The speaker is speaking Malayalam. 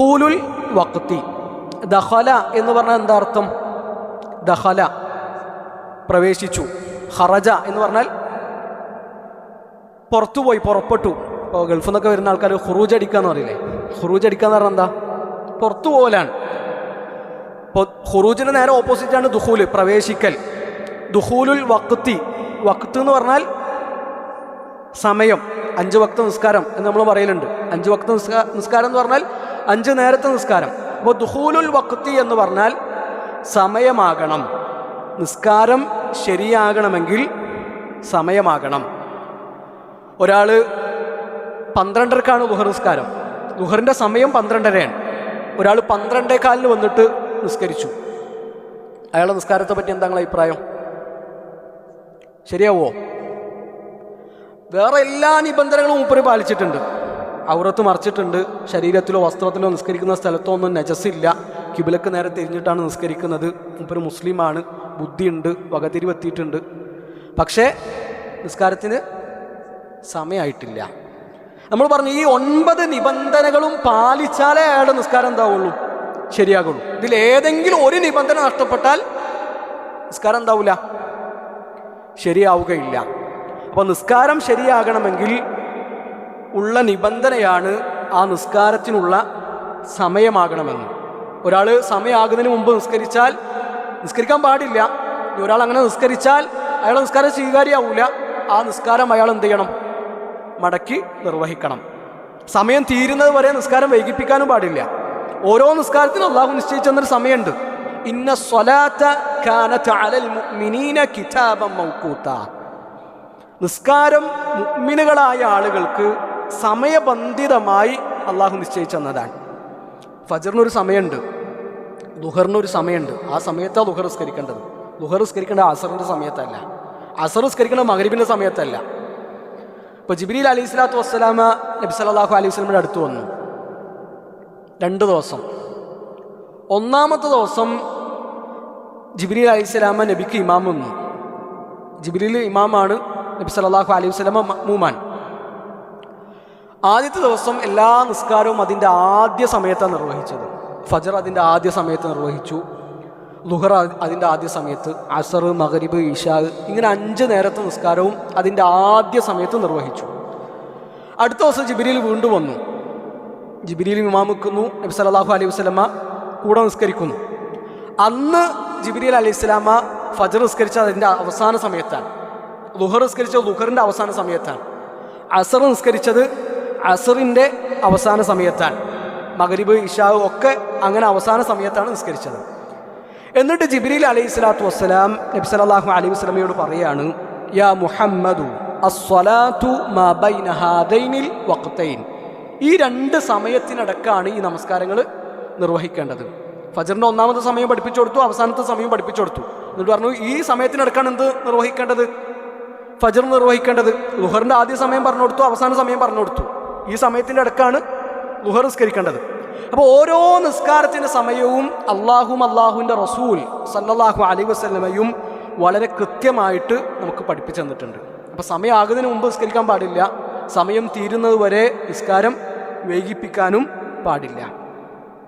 ദുഹൂലുൽ വക്തി ദഹല എന്ന് പറഞ്ഞാൽ എന്താ അർത്ഥം? ദഹല പ്രവേശിച്ചു. ഹറജ എന്ന് പറഞ്ഞാൽ പുറത്തുപോയി പുറപ്പെട്ടു. ഇപ്പോൾ ഗൾഫിൽ നിന്നൊക്കെ വരുന്ന ആൾക്കാർ ഹുറൂജ് അടിക്കുക എന്ന് പറയില്ലേ? ഹുറൂജ് അടിക്കുക അടിക്കാന്ന് പറഞ്ഞാൽ എന്താ? പുറത്തു പോകലാണ് ഇപ്പോൾ ഹുറൂജിന് നേരെ ഓപ്പോസിറ്റാണ് ദുഹൂൽ പ്രവേശിക്കൽ. ദുഹൂലുൽ വക്തി വക്ത് എന്ന് പറഞ്ഞാൽ സമയം അഞ്ച് വക്ത നിസ്കാരം എന്ന് നമ്മൾ പറയലുണ്ട്. അഞ്ച് വക്ത നിസ്കാരം എന്ന് പറഞ്ഞാൽ അഞ്ച് നേരത്തെ നിസ്കാരം. അപ്പോൾ ദുഹൂലുൽ വക്തി എന്ന് പറഞ്ഞാൽ സമയമാകണം. നിസ്കാരം ശരിയാകണമെങ്കിൽ സമയമാകണം. ഒരാൾ പന്ത്രണ്ടരക്കാണ് ദുഹർ നിസ്കാരം. ദുഹറിന്റെ സമയം പന്ത്രണ്ടരയാണ്. ഒരാൾ പന്ത്രണ്ടേക്കാലിന് വന്നിട്ട് നിസ്കരിച്ചു. അയാളെ നിസ്കാരത്തെ പറ്റി എന്താണ് അഭിപ്രായം? ശരിയാവോ? വേറെ എല്ലാ നിബന്ധനകളും മൂപ്പര് പാലിച്ചിട്ടുണ്ട്. ഔറത്ത് മറിച്ചിട്ടുണ്ട്. ശരീരത്തിലോ വസ്ത്രത്തിലോ നിസ്കരിക്കുന്ന സ്ഥലത്തോ ഒന്നും നജസില്ല കിബിലക്ക് നേരെ തിരിഞ്ഞിട്ടാണ് നിസ്കരിക്കുന്നത്. മൂപ്പര് മുസ്ലിമാണ്. ബുദ്ധിയുണ്ട്. വകതിരിവെത്തിയിട്ടുണ്ട്. പക്ഷേ നിസ്കാരത്തിന് സമയമായിട്ടില്ല നമ്മൾ പറഞ്ഞു ഈ ഒൻപത് നിബന്ധനകളും പാലിച്ചാലേ അയാളുടെ നിസ്കാരം എന്താവുള്ളൂ? ശരിയാകുള്ളൂ. ഇതിൽ ഏതെങ്കിലും ഒരു നിബന്ധന നഷ്ടപ്പെട്ടാൽ നിസ്കാരം എന്താവില്ല ശരിയാവുകയില്ല. അപ്പോൾ നിസ്കാരം ശരിയാകണമെങ്കിൽ ഉള്ള നിബന്ധനയാണ് ആ നിസ്കാരത്തിനുള്ള സമയമാകണമെന്ന്. ഒരാൾ സമയമാകുന്നതിന് മുമ്പ് നിസ്കരിച്ചാൽ നിസ്കരിക്കാൻ പാടില്ല. ഒരാൾ അങ്ങനെ നിസ്കരിച്ചാൽ അയാൾ നിസ്കാരം സ്വീകാര്യമാവില്ല ആ നിസ്കാരം അയാൾ എന്ത് ചെയ്യണം? മടക്കി നിർവഹിക്കണം. സമയം തീരുന്നത് വരെ നിസ്കാരം വൈകിപ്പിക്കാനും പാടില്ല. ഓരോ നിസ്കാരത്തിനും അള്ളാഹു നിശ്ചയിച്ചെന്നൊരു സമയമുണ്ട്. ഇന്ന സ്വലാത്ത നിസ്കാരം മുഅ്മിനുകളായ ആളുകൾക്ക് സമയബന്ധിതമായി അള്ളാഹു നിശ്ചയിച്ചെന്നതാണ് ഫജറിനൊരു സമയമുണ്ട് ദുഹറിനൊരു സമയമുണ്ട്. ആ സമയത്താണ് ദുഹർ നിസ്കരിക്കേണ്ടത്. ദുഹർ നിസ്കരിക്കേണ്ടത് അസറിന്റെ സമയത്തല്ല. അസർ നിസ്കരിക്കേണ്ടത് മകരിബിന്റെ സമയത്തല്ല. ഇപ്പോൾ ജിബിലി അലൈഹി സ്വലാത്തു വസ്സലാമ നബി സലാഹു അലൈഹി സ്വലമിന്റെ അടുത്ത് വന്നു. രണ്ട് ദിവസം. ഒന്നാമത്തെ ദിവസം ജിബിലി അലൈഹി സ്വലാമ നബിക്ക് ഇമാം വന്നു. ഇമാമാണ് നബി സലാഹു അലൈഹി സ്വലാമ മൂമാൻ. ആദ്യത്തെ ദിവസം എല്ലാ നിസ്കാരവും അതിന്റെ ആദ്യ സമയത്താണ് നിർവഹിച്ചത്. ഫജർ അതിന്റെ ആദ്യ സമയത്ത് നിർവഹിച്ചു. ലുഹർ അതിന്റെ ആദ്യ സമയത്ത് അസർ മഗരിബ് ഇഷാ ഇങ്ങനെ അഞ്ച് നേരത്തെ നിസ്കാരവും അതിന്റെ ആദ്യ സമയത്ത് നിർവഹിച്ചു. അടുത്ത ദിവസം ജിബിരിയിൽ വീണ്ടും വന്നു. ജിബിരിയിൽ ഇമാമിക്കുന്നു നബി സല്ലല്ലാഹു അലൈഹി വസല്ലമ കൂടെ നിസ്കരിക്കുന്നു. അന്ന് ജിബിരിൽ അലൈഹി സ്വലാമ ഫജർ നിസ്കരിച്ച അതിന്റെ അവസാന സമയത്താണ്. ലുഹർ നിസ്കരിച്ച ലുഹറിന്റെ അവസാന സമയത്താണ്. അസർ നിസ്കരിച്ചത് അസറിന്റെ അവസാന സമയത്താണ്. മകരിബ് ഇഷാവ് ഒക്കെ അങ്ങനെ അവസാന സമയത്താണ് നിസ്കരിച്ചത്. എന്നിട്ട് ജിബ്രീൽ അലൈഹി സ്വലാത്തു വസ്സലാം നബി സലാഹു അലൈഹി വസ്ലമയോട് പറയാണ് യാ മുഹമ്മദു അസ്വലാത്തു മാ ബൈന ഹാദൈനിൽ വഖ്തൈൻ. ഈ രണ്ട് സമയത്തിനടക്കാണ് ഈ നമസ്കാരങ്ങൾ നിർവഹിക്കേണ്ടത്. ഫജറിന്റെ ഒന്നാമത്തെ സമയം പഠിപ്പിച്ചു കൊടുത്തു അവസാനത്തെ സമയം പഠിപ്പിച്ചു കൊടുത്തു. എന്നിട്ട് പറഞ്ഞു ഈ സമയത്തിനടക്കാണ് എന്ത് നിർവഹിക്കേണ്ടത്? ഫജർ നിർവഹിക്കേണ്ടത്. ലുഹറിന്റെ ആദ്യ സമയം പറഞ്ഞു കൊടുത്തു അവസാന സമയം പറഞ്ഞു കൊടുത്തു. ഈ സമയത്തിന്റെ അടുക്കാണ് ലുഹർ നിസ്കരിക്കേണ്ടത്. അപ്പോൾ ഓരോ നിസ്കാരത്തിന്റെ സമയവും അള്ളാഹും അള്ളാഹുവിന്റെ റസൂൽ സല്ലാഹു അലൈഹി വസ്ലമയും വളരെ കൃത്യമായിട്ട് നമുക്ക് പഠിപ്പിച്ചു തന്നിട്ടുണ്ട്. അപ്പോൾ സമയമാകുന്നതിന് മുമ്പ് നിസ്കരിക്കാൻ പാടില്ല. സമയം തീരുന്നത് വരെ നിസ്കാരം വൈകിപ്പിക്കാനും പാടില്ല.